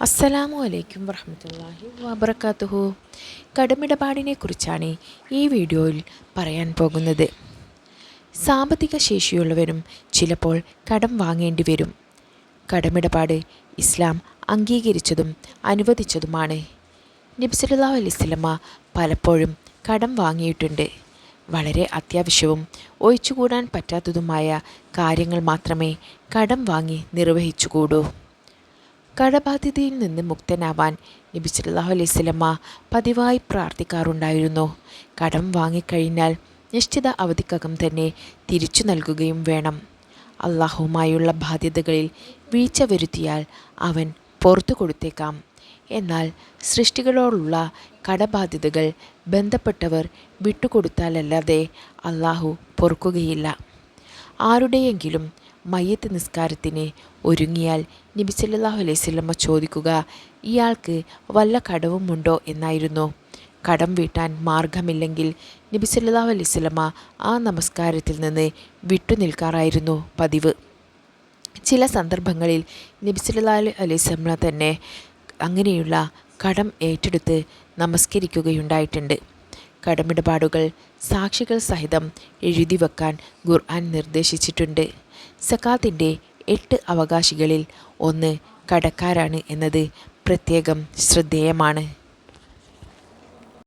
അസ്സലാമു അലൈക്കും വറഹമത്തല്ലാഹി വാബർക്കാത്തുഹു കടമിടപാടിനെ കുറിച്ചാണ് ഈ വീഡിയോയിൽ പറയാൻ പോകുന്നത്. സാമ്പത്തിക ശേഷിയുള്ളവരും ചിലപ്പോൾ കടം വാങ്ങേണ്ടി വരും. കടമിടപാട് ഇസ്ലാം അംഗീകരിച്ചതും അനുവദിച്ചതുമാണ്. നബ്സല്ലാ അലൈസ്ലമ പലപ്പോഴും കടം വാങ്ങിയിട്ടുണ്ട്. വളരെ അത്യാവശ്യവും ഒഴിച്ചുകൂടാൻ പറ്റാത്തതുമായ കാര്യങ്ങൾ മാത്രമേ കടം വാങ്ങി നിർവഹിച്ചുകൂടൂ. കടബാധ്യതയിൽ നിന്ന് മുക്തനാവാൻ നബി സല്ലല്ലാഹു അലൈഹി സ്വലമ്മ പതിവായി പ്രാർത്ഥിക്കാറുണ്ടായിരുന്നു. കടം വാങ്ങിക്കഴിഞ്ഞാൽ നിശ്ചിത അവധിക്കകം തന്നെ തിരിച്ചു നൽകുകയും വേണം. അള്ളാഹുമായുള്ള ബാധ്യതകളിൽ വീഴ്ച വരുത്തിയാൽ അവൻ പുറത്തു കൊടുത്തേക്കാം. എന്നാൽ സൃഷ്ടികളോടുള്ള കടബാധ്യതകൾ ബന്ധപ്പെട്ടവർ വിട്ടുകൊടുത്താലല്ലാതെ അള്ളാഹു പൊറുക്കുകയില്ല. ആരുടെയെങ്കിലും മയ്യത്ത് നിസ്കാരത്തിന് ഒരുങ്ങിയാൽ നബി സല്ലല്ലാഹു അലൈഹി ചോദിക്കുക ഇയാൾക്ക് വല്ല കടവുമുണ്ടോ എന്നായിരുന്നു. കടം വീട്ടാൻ മാർഗമില്ലെങ്കിൽ നബി സല്ലല്ലാഹു അലൈഹി ആ നമസ്കാരത്തിൽ നിന്ന് വിട്ടുനിൽക്കാറായിരുന്നു പതിവ്. ചില സന്ദർഭങ്ങളിൽ നബി സല്ലല്ലാഹു അലൈഹി തന്നെ അങ്ങനെയുള്ള കടം ഏറ്റെടുത്ത് നമസ്കരിക്കുകയുണ്ടായിട്ടുണ്ട്. കടമിടപാടുകൾ സാക്ഷികൾ സഹിതം എഴുതി വെക്കാൻ ഖുർആൻ നിർദ്ദേശിച്ചിട്ടുണ്ട്. സക്കാത്തിന്റെ എട്ട് അവകാശികളിൽ ഒന്ന് കടക്കാരാണ് എന്നത് പ്രത്യേകം ശ്രദ്ധേയമാണ്.